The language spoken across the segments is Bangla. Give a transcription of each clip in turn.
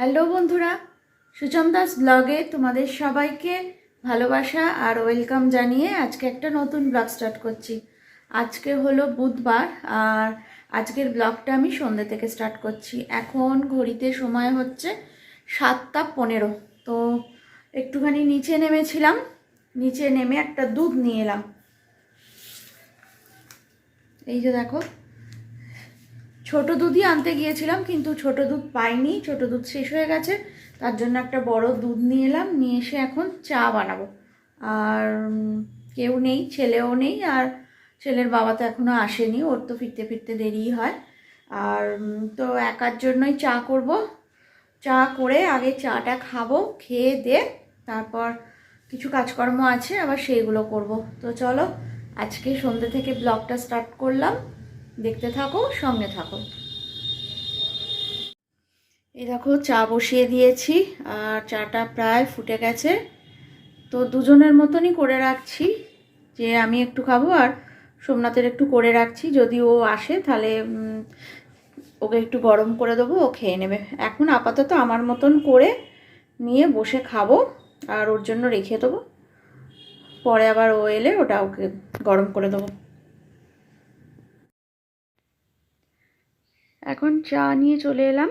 হ্যালো বন্ধুরা সুচন দাস ব্লগে তোমাদের সবাইকে ভালোবাসা আর ওয়েলকাম জানিয়ে আজকে একটা নতুন ব্লগ স্টার্ট করছি। আজকে হলো বুধবার আর আজকের ব্লগটা আমি সন্ধ্যে থেকে স্টার্ট করছি। এখন ঘড়িতে সময় হচ্ছে সাতটা পনেরো। তো একটুখানি নিচে নেমেছিলাম, নিচে নেমে একটা দুধ নিয়ে এলাম। এই যে দেখো ছোট দুধই আনতে গিয়েছিলাম, কিন্তু ছোট দুধ পাইনি, ছোট দুধ শেষ হয়ে গেছে, তার জন্য একটা বড় দুধ নিয়ে এলাম, নিয়ে এসে এখন চা বানাবো। আর কেউ নেই, ছেলেও নেই, আর ছেলের বাবা তো এখনও আসেনি, ওর তো ফিরতে ফিরতে দেরি হয়। আর তো একার জন্যই চা করব। চা করে আগে চাটা খাব, খেয়ে দে, তারপর কিছু কাজকর্ম আছে, আবার সেইগুলো করব। তো চলো, আজকে সন্ধ্যে থেকে ব্লগটা স্টার্ট করলাম। দেখতে থাকো, সঙ্গে থাকো। এই দেখো, চা বসিয়ে দিয়েছি, আর চাটা প্রায় ফুটে গেছে। তো দুজনের মতনই করে রাখছি, যে আমি একটু খাব আর সোমনাথের একটু করে রাখছি। যদি ও আসে, তাহলে ওকে একটু গরম করে দেবো, ও খেয়ে নেবে। এখন আপাতত আমার মতন করে নিয়ে বসে খাব, আর ওর জন্য রেখে দেবো। পরে আবার ও এলে ওটা ওকে গরম করে দেবো। এখন চা নিয়ে চলে এলাম।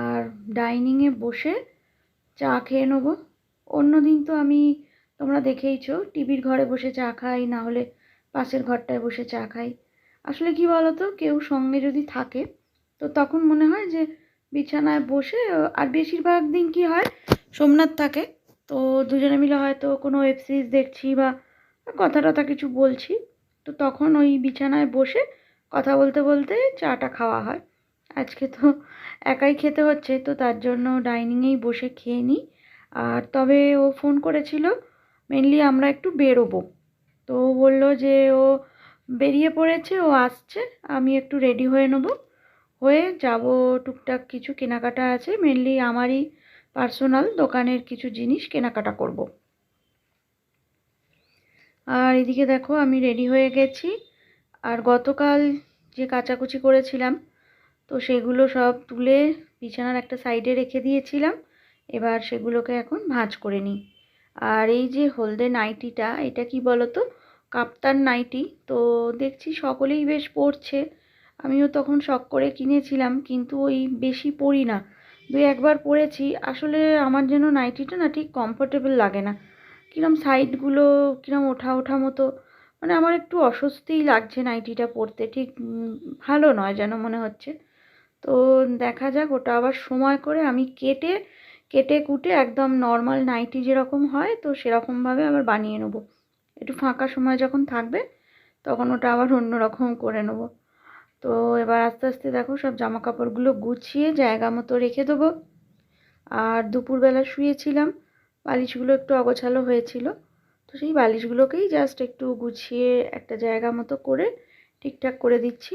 আর ডাইনিংয়ে বসে চা খেয়ে নেব। অন্যদিন তো আমি, তোমরা দেখেইছো, টিভির ঘরে বসে চা খাই, না হলে পাশের ঘরটায় বসে চা খাই। আসলে কি বলো তো কেউ সঙ্গে যদি থাকে, তো তখন মনে হয় যে বিছানায় বসে, আর বেশিরভাগ দিন কি হয়, সোমনাথ থাকে, তো দুজনে মিলে হয়তো কোনো ওয়েব সিরিজ দেখছি বা কথা টথা কিছু বলছি। তো তখন ওই বিছানায় বসে কথা বলতে বলতে চাটা খাওয়া হয়। আজকে তো একাই খেতে হচ্ছে, তো তার জন্য ডাইনিংয়েই বসে খেয়ে নিই। আর তবে ও ফোন করেছিল, মেনলি আমরা একটু বেরোবো। তো ও বলল যে ও বেরিয়ে পড়েছে, ও আসছে, আমি একটু রেডি হয়ে নেব। হয়ে যাব, টুকটাক কিছু কেনাকাটা আছে, মেনলি আমারই পার্সোনাল দোকানের কিছু জিনিস কেনাকাটা করব। আর এদিকে দেখো আমি রেডি হয়ে গেছি। আর গতকাল যে কাচাকুচি করেছিলাম, তো সেগুলো সব তুলে বিছানার একটা সাইডে রেখে দিয়েছিলাম। এবার সেগুলোকে এখন ভাঁজ করে নিই। আর এই যে হলদে নাইটিটা, এটা কি বলো তো কাপ্তান নাইটি। তো দেখছি সকলেই বেশ পরছে। আমিও তখন শখ করে কিনেছিলাম, কিন্তু ওই বেশি পরি না। দুই একবার পরেছি, আসলে আমার যেন নাইটিটা না ঠিক কমফোর্টেবল লাগে না। কিরম সাইডগুলো কিরম ওঠা ওঠা মতো মানে আমার একটু অস্বস্তিই লাগছে নাইটিটা পরতে ঠিক ভালো নয় যেন মনে হচ্ছে। তো দেখা যাক, ওটা আবার সময় করে আমি কেটে কেটে কুটে একদম নর্মাল নাইটি যেরকম হয়, তো সেরকমভাবে আবার বানিয়ে নেব। একটু ফাঁকা সময় যখন থাকবে, তখন ওটা আবার অন্য রকম করে নেব। তো এবার আস্তে আস্তে দেখো, সব জামা কাপড়গুলো গুছিয়ে জায়গা মতো রেখে দেবো। আর দুপুরবেলা শুয়েছিলাম, বালিশগুলো একটু অগোছালো হয়েছিল। তো সেই বালিশগুলোকেই জাস্ট একটু গুছিয়ে একটা জায়গা মতো করে ঠিকঠাক করে দিচ্ছি।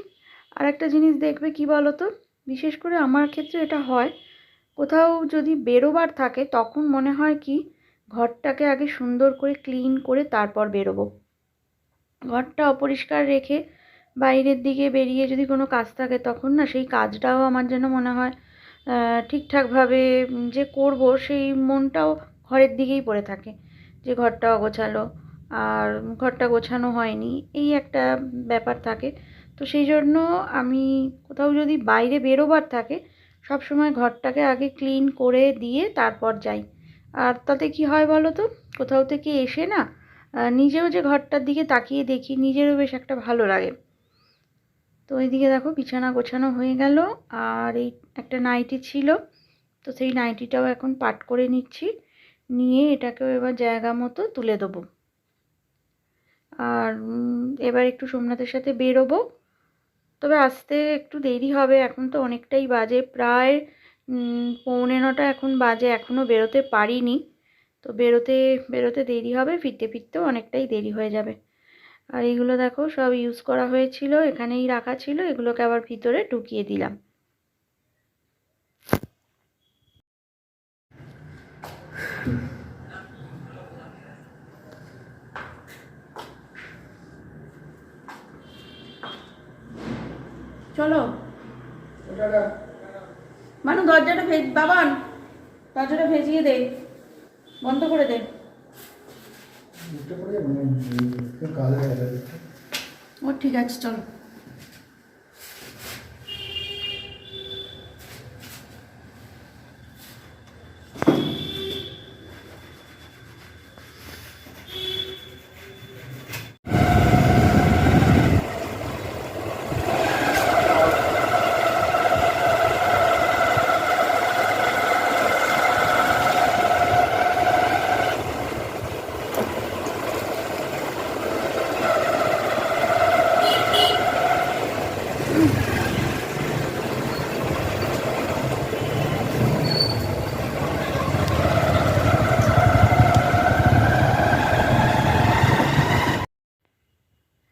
আর একটা জিনিস দেখবে কি বলো তো বিশেষ করে আমার ক্ষেত্রে এটা হয়, কোথাও যদি বেরোবার থাকে তখন মনে হয় কি, ঘরটাকে আগে সুন্দর করে ক্লিন করে তারপর বেরোবো। ঘরটা অপরিষ্কার রেখে বাইরের দিকে বেরিয়ে যদি কোনো কাজ থাকে তখন না সেই কাজটাও আমার যেন মনে হয় ঠিকঠাকভাবে যে করব সেই মনটাও ঘরের দিকেই পড়ে থাকে। যে ঘরটা অগোছালো, আর ঘরটা গোছানো হয়নি, এই একটা ব্যাপার থাকে। তো সেই জন্য আমি কোথাও যদি বাইরে বেরোবার থাকে, সব সময় ঘরটাকে আগে ক্লিন করে দিয়ে তারপর যাই। আর তাতে কি হয় বলো তো? কোথাও থেকে এসে না নিজেও যে ঘরটার দিকে তাকিয়ে দেখি, নিজেরও বেশ একটা ভালো লাগে। তো এইদিকে দেখো বিছানা গোছানো হয়ে গেল, আর এই একটা নাইটি ছিল। তো সেই নাইটিটাও এখন পাট করে নিচ্ছি। নিয়ে এটাকেও এবার জায়গা মতো তুলে দেবো। আর এবার একটু সোমনাথের সাথে বেরোবো। তবে আসতে একটু দেরি হবে, এখন তো অনেকটাই বাজে। প্রায় পৌনে নটা এখন বাজে এখনও বেরোতে পারিনি। তো বেরোতে বেরোতে দেরি হবে, ফিরতে ফিরতেও অনেকটাই দেরি হয়ে যাবে। আর এইগুলো দেখো সব ইউজ করা হয়েছিল, এখানেই রাখা ছিল, এগুলোকে আবার ভিতরে ঢুকিয়ে দিলাম। চলো। মানু দরজাটা ভেজ বাবান দরজাটা ভেজিয়ে দে বন্ধ করে দে। মানে ও ঠিক আছে চলো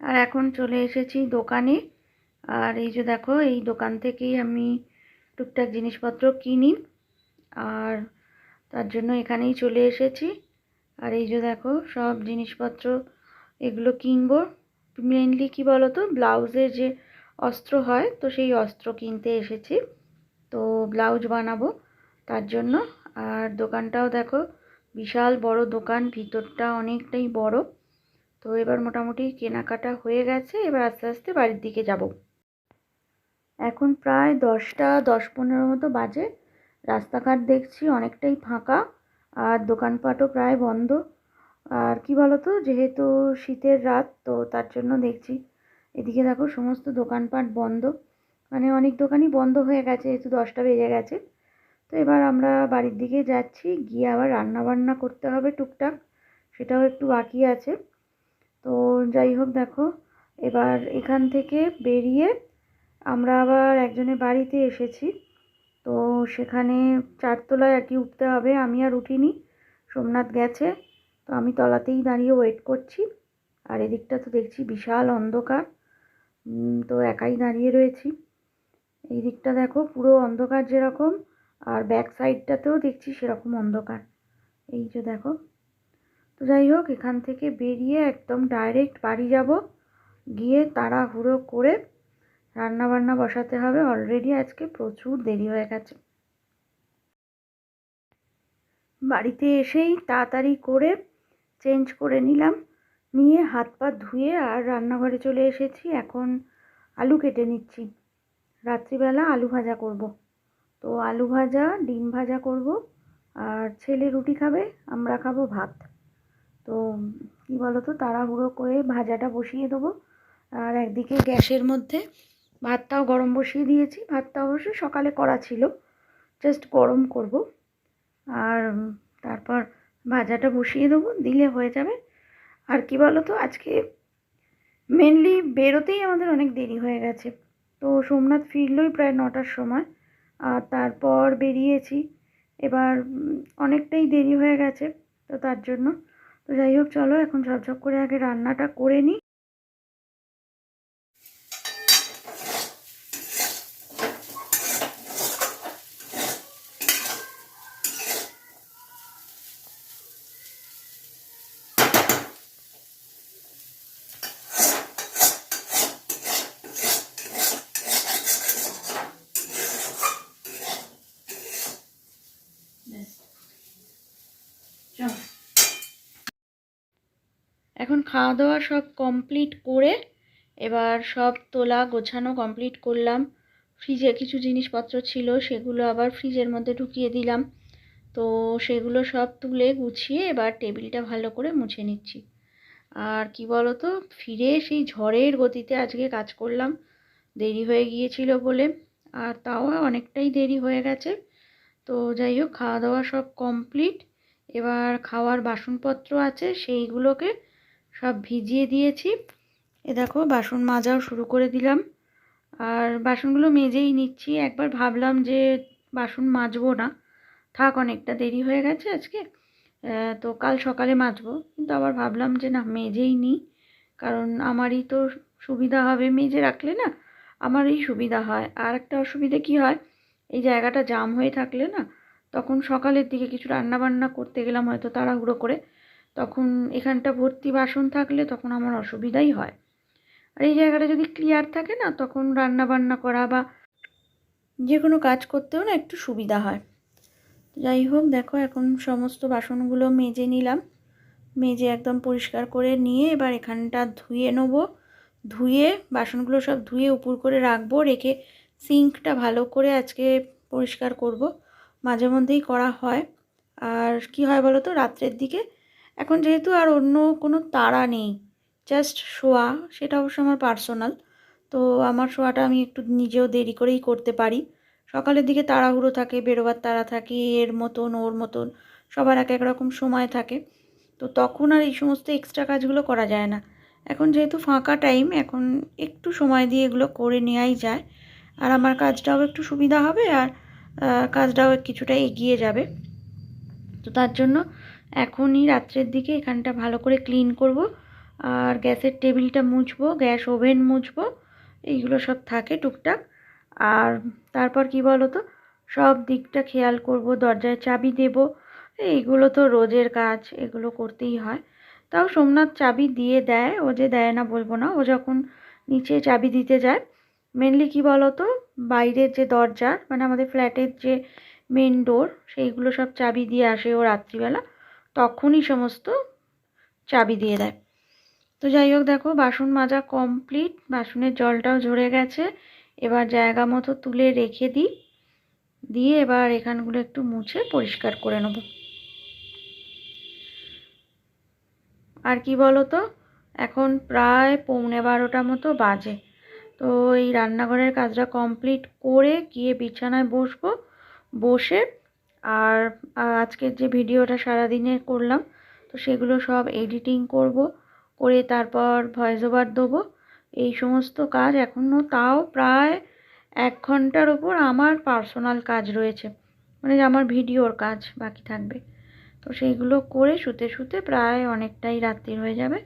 আর এখন চলে এসেছি দোকানে। আর এই যে দেখো, এই দোকান থেকেই আমি টুকটাক জিনিসপত্র কিনি। আর তার জন্য এখানেই চলে এসেছি। আর এই যে দেখো, সব জিনিসপত্র এগুলো কিনবো। মেনলি কি বলো তো ব্লাউজের যে অস্ত্র হয়, তো সেই অস্ত্র কিনতে এসেছি। তো ব্লাউজ বানাবো তার জন্য। আর দোকানটাও দেখো, বিশাল বড় দোকান, ভিতরটা অনেকটাই বড়। তো এবার মোটামুটি কেনাকাটা হয়ে গেছে, এবার আস্তে আস্তে বাড়ির দিকে যাব। এখন প্রায় দশটা, দশ পনেরো মতো বাজে। রাস্তাঘাট দেখছি অনেকটাই ফাঁকা, আর দোকানপাটও প্রায় বন্ধ। আর কি বলতো, যেহেতু শীতের রাত, তো তার জন্য দেখছি এদিকে দেখো সমস্ত দোকানপাট বন্ধ। মানে অনেক দোকানই বন্ধ হয়ে গেছে, যেহেতু দশটা বেজে গেছে। তো এবার আমরা বাড়ির দিকে যাচ্ছি, গিয়ে আবার রান্না বান্না করতে হবে টুকটাক, সেটাও একটু বাকি আছে। তো যাই হোক দেখো, এবার এখান থেকে বেরিয়ে আমরা আবার একজনের বাড়িতে এসেছি। তো সেখানে চারতলায় আর কি উঠতে হবে, আমি আর উঠিনি, সোমনাথ গেছে, তো আমি তলাতেই দাঁড়িয়ে ওয়েট করছি। আর এদিকটা তো দেখছি বিশাল অন্ধকার তো একাই দাঁড়িয়ে রয়েছি। এই দিকটা দেখো পুরো অন্ধকার যেরকম, আর ব্যাক সাইডটাতেও দেখছি সেরকম অন্ধকার। এই যে দেখো তো যাই হোক, এখান থেকে বেরিয়ে একদম ডাইরেক্ট বাড়ি যাব। গিয়ে তাড়াহুড়ো করে রান্না বান্না বসাতে হবে। অলরেডি আজকে প্রচুর দেরি হয়ে গেছে। বাড়িতে এসেই তাড়াতাড়ি করে চেঞ্জ করে নিলাম। নিয়ে হাত পা ধুয়ে আর রান্নাঘরে চলে এসেছি। এখন আলু কেটে নিচ্ছি। রাত্রিবেলা আলু ভাজা করব। তো আলু ভাজা, ডিম ভাজা করব। আর ছেলে রুটি খাবে, আমরা খাব ভাত। তো কী বলো তো তাড়াহুড়ো করে ভাজাটা বসিয়ে দেবো। আর একদিকে গ্যাসের মধ্যে ভাতটাও গরম বসিয়ে দিয়েছি। ভাতটা অবশ্যই সকালে করা ছিল জাস্ট গরম করব। আর তারপর ভাজাটা বসিয়ে দেবো, দিলে হয়ে যাবে। আর কি বলো তো আজকে মেনলি বেরোতেই আমাদের অনেক দেরি হয়ে গেছে। তো সোমনাথ ফিরলই প্রায় নটার সময়। আর তারপর বেরিয়েছি। এবার অনেকটাই দেরি হয়ে গেছে, তো তার জন্য তো যাই হোক চলো এখন ঝকঝক করে আগে রান্নাটা করে নিই। এখন খাওয়া দাওয়া সব কমপ্লিট করে এবার সব তোলা, গোছানো কমপ্লিট করলাম। ফ্রিজে কিছু জিনিসপত্র ছিল, সেগুলো আবার ফ্রিজের মধ্যে ঢুকিয়ে দিলাম। তো সেগুলো সব তুলে গুছিয়ে এবার টেবিলটা ভালো করে মুছে নিচ্ছি। আর কি বলো তো ফিরে সেই ঝড়ের গতিতে আজকে কাজ করলাম। দেরি হয়ে গিয়েছিল বলে, আর তাও অনেকটাই দেরি হয়ে গেছে। তো যাই হোক খাওয়া দাওয়া সব কমপ্লিট এবার খাওয়ার বাসনপত্র আছে, সেইগুলোকে সব ভিজিয়ে দিয়েছি। এ দেখো, বাসন মাজাও শুরু করে দিলাম। আর বাসনগুলো মেজেই নিচ্ছি। একবার ভাবলাম যে বাসন মাজবো না। থাক, অনেকটা দেরি হয়ে গেছে আজকে। তো কাল সকালে মাজবো। কিন্তু আবার ভাবলাম যে না, মেজেই নিই কারণ আমারই তো সুবিধা হবে মেজে রাখলে না, আমারই সুবিধা হয়। আর একটা অসুবিধে কি হয়, এই জায়গাটা জাম হয়ে থাকলে না, তখন সকালের দিকে কিছু রান্না বান্না করতে গেলাম হয়তো তাড়াহুড়ো করে। তখন এখানটা ভর্তি বাসন থাকলে তখন আমার অসুবিধাই হয়। আর এই জায়গাটা যদি ক্লিয়ার থাকে না, তখন রান্না বান্না করা বা যে কোনো কাজ করতেও না একটু সুবিধা হয়। যাই হোক, দেখো এখন সমস্ত বাসনগুলো মেজে নিলাম। মেজে একদম পরিষ্কার করে নিয়ে এবার এখানটা ধুয়ে নেব। ধুয়ে বাসনগুলো সব ধুয়ে উপর করে রাখব, রেখে সিঙ্কটা ভালো করে আজকে পরিষ্কার করব। মাঝে মধ্যেই করা হয়। আর কি হয় বলো তো, রাত্রের দিকে এখন যেহেতু আর অন্য কোনো তারা নেই জাস্ট শোয়া, সেটা অবশ্য আমার পার্সোনাল তো আমার শোয়াটা আমি একটু নিজেও দেরি করেই করতে পারি। সকালের দিকে তাড়াহুড়ো থাকে, বেরোবার তাড়া থাকে, এর মতন, ওর মতন, সবার এক এক রকম সময় থাকে। তো তখন আর এই সমস্ত এক্সট্রা কাজগুলো করা যায় না। এখন যেহেতু ফাঁকা টাইম এখন একটু সময় দিয়ে এগুলো করে নেওয়াই যায়। আর আমার কাজটাও একটু সুবিধা হবে আর কাজটাও কিছুটা এগিয়ে যাবে। তো তার জন্য এখনই রাত্রের দিকে এখানটা ভালো করে ক্লিন করব। আর গ্যাসের টেবিলটা মুছবো, গ্যাস ওভেন মুছবো, এইগুলো সব থাকে টুকটাক। আর তারপর কি বলো তো সব দিকটা খেয়াল করব, দরজায় চাবি দেব। এইগুলো তো রোজের কাজ, এগুলো করতেই হয়। তাও সোমনাথ চাবি দিয়ে দেয়, ও যে দেয় না বলব না, ও যখন নিচে চাবি দিতে যায় মেনলি কি বলো তো বাইরের যে দরজার মানে আমাদের ফ্ল্যাটের যে মেন ডোর সেইগুলো সব চাবি দিয়ে আসে ও রাত্রিবেলা। তখনই সমস্ত চাবি দিয়ে দেয়। তো যাই হোক দেখো, বাসন মাজা কমপ্লিট বাসনের জলটাও ঝরে গেছে। এবার জায়গা মতো তুলে রেখে দিই। দিয়ে এবার এখানগুলো একটু মুছে পরিষ্কার করে নেব। আর কি বলো তো এখন প্রায় পৌনে বারোটা মতো বাজে। তো এই রান্নাঘরের কাজটা কমপ্লিট করে গিয়ে বিছানায় বসবো। বসে আর আজকের যে ভিডিওটা সারাদিনের করলাম, তো সেগুলো সব এডিটিং করব, করে তারপর ভয়েস ওভার দেবো। এই সমস্ত কাজ এখনও তাও প্রায় এক ঘণ্টার ওপর আমার পার্সোনাল কাজ রয়েছে মানে আমার ভিডিওর কাজ বাকি থাকবে। তো সেইগুলো করে শুতে শুতে প্রায় অনেকটাই রাত্রির হয়ে যাবে।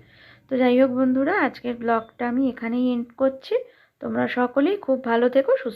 তো যাই হোক বন্ধুরা, আজকের ব্লগটা আমি এখানেই এন্ড করছি। তোমরা সকলেই খুব ভালো থেকো, সুস্থ